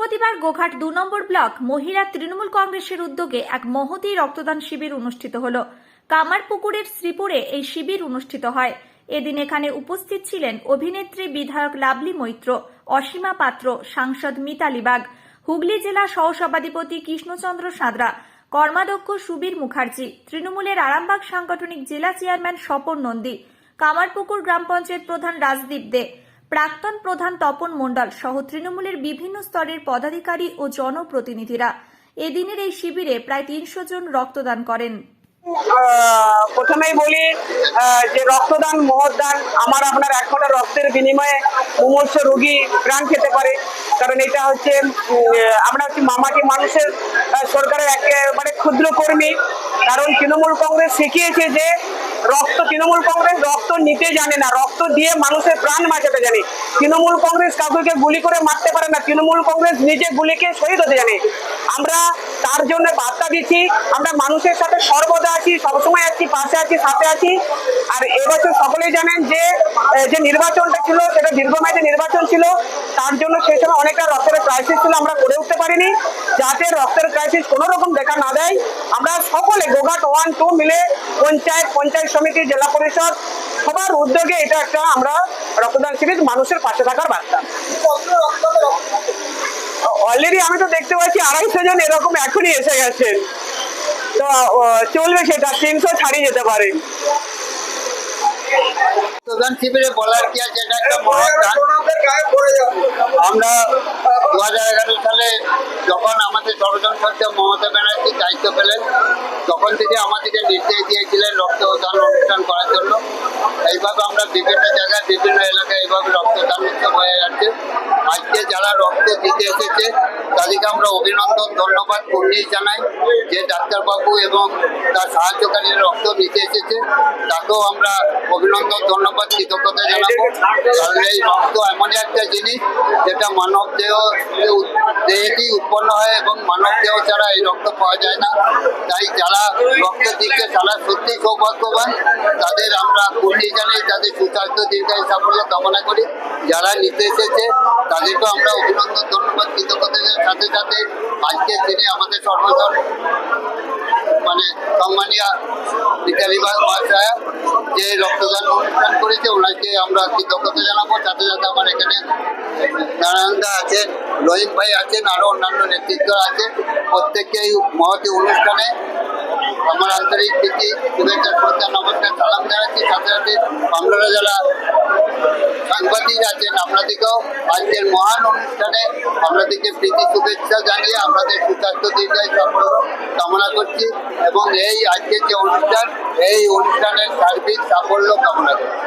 বৃহস্পতিবার গোঘাট দু নম্বর ব্লক মহিলা তৃণমূল কংগ্রেসের উদ্যোগে এক মহতী রক্তদান শিবির অনুষ্ঠিত হল। কামারপুকুরের শ্রীপুরে এই শিবির অনুষ্ঠিত হয়। এদিন এখানে উপস্থিত ছিলেন অভিনেত্রী বিধায়ক লাভলি মৈত্র, অসীমা পাত্র, সাংসদ মিতালি বাগ হুগলি জেলা সহসভাধিপতি কৃষ্ণচন্দ্র সাঁতরা, কর্মাধ্যক্ষ সুবীর মুখার্জি, তৃণমূলের আরামবাগ সাংগঠনিক জেলা চেয়ারম্যান স্বপন নন্দী, কামারপুকুর গ্রাম পঞ্চায়েত প্রধান রাজদীপ দে প্রাক্তন প্রধান তপন মণ্ডল সহ তৃণমূলের বিভিন্ন স্তরের পদাধিকারী ও জনপ্রতিনিধিরা এদিনের এই শিবিরে প্রায় তিনশো জন রক্তদান করেন। প্রথমেই বলি যে রক্তদান, মহদান, আমার আপনার এক ফোঁটা রক্তের বিনিময়ে মুমূর্ষ রোগী প্রাণ খেতে পারে। কারণ এটা হচ্ছে আমরা হচ্ছে মামাটি মানুষের সরকারের একেবারে ক্ষুদ্র কর্মী। কারণ তৃণমূল কংগ্রেস শিখিয়েছে যে রক্ত তৃণমূল কংগ্রেস রক্ত নিতে জানে না, রক্ত দিয়ে মানুষের প্রাণ বাঁচাতে জানে। তৃণমূল কংগ্রেস কাউকে গুলি করে মারতে পারে না, তৃণমূল কংগ্রেস নিজে গুলিকে শহীদ হতে জানে। আমরা তার জন্য বার্তা দিচ্ছি, আমরা মানুষের সাথে সর্বদা আছি, সবসময় আছি, পাশে আছি, সাথে আছি। আর এবছর সকলেই জানেন যে যে নির্বাচনটা ছিল, সেটা দীর্ঘমেয়াদী নির্বাচন ছিল। তার জন্য সেই সময় অনেকটা রক্তের ক্রাইসিস ছিল, আমরা করে উঠতে পারিনি। যাতে রক্তের ক্রাইসিস কোনো রকম দেখা না দেয়, আমরা গোঘাট ওয়ান টু মিলে পঞ্চায়েত পঞ্চায়েত সমিতি, জেলা পরিষদ সবার উদ্যোগে এটা একটা আমরা রক্তদান শিবির মানুষের পাশে থাকার বার্তা। অলরেডি আমি তো দেখতে পাচ্ছি আড়াইশো জন এরকম এখনই এসে গেছেন। তো চলবে সেটা, তিনশো ছাড়িয়ে যেতে পারে। শিবিরে বলার কি আছে? এটা একটা মহাদান আমরা দু হাজার এগারো সালে যখন আমাদের সর্বজনশক্তি মমতা ব্যানার্জি দায়িত্ব পেলেন, তখন থেকে আমাদেরকে নির্দেশ দিয়েছিলেন রক্তদান অনুষ্ঠান করার জন্য। এইভাবে আমরা বিভিন্ন জায়গায়, বিভিন্ন এলাকায় এইভাবে রক্তদান উৎসব হয়ে যাচ্ছে। রক্ত দিতে এসেছে। তাদেরকে আমরা অভিনন্দন, ধন্যবাদ কুর্নিশ জানাই যে ডাক্তারবাবু এবং তার সাহায্যকারী রক্ত নিতে এসেছে। তাকেও আমরা অভিনন্দন, ধন্যবাদ, কৃতজ্ঞতা জানাব। কারণ এই রক্ত এমনই একটা জিনিস যেটা মানব দেহ দেহেতেই উৎপন্ন হয় এবং মানব দেহ ছাড়া এই রক্ত পাওয়া যায় না। তাই যারা রক্ত দিচ্ছে, তারা সত্যি সৌভাগ্যবান। তাদের আমরা কুর্নি জানাই, তাদের সুস্বাস্থ্য, দীর্ঘায়ু সাফল্য কামনা করি। যারা নিতে এসেছে, তাদেরকেও আমরা অভিনন্দন ধন্যবাদ কৃতজ্ঞতার সাথে সাথে আজকে তিনি আমাদের সর্বজন মানে সম্মানীয় বিকালীবাগ মহাশয়া যে রক্তদান অনুষ্ঠান করেছে, ওনাকে আমরা কৃতজ্ঞতা জানাব। সাথে সাথে আমার এখানে নারায়ণদা আছেন, রহিম ভাই আছেন, আরও অন্যান্য নেতৃত্ব আছে। প্রত্যেককে এই মহতি অনুষ্ঠানে আমার আন্তরিক প্রীতি, শুভেচ্ছা, শ্রদ্ধা, নমস্কার, সালাম জানাচ্ছি। সাথে সাথে আপনারা যারা সাংবাদিক আছেন আপনাদেরকেও। আজকের মহান অনুষ্ঠানে আপনাদেরকে প্রীতি শুভেচ্ছা জানিয়ে আপনাদের সুস্বাস্থ্য দীর্ঘায় সকল কামনা করছি এবং এই আজকের যে অনুষ্ঠান, এই অনুষ্ঠানের সার্বিক সাফল্য কামনা করছি।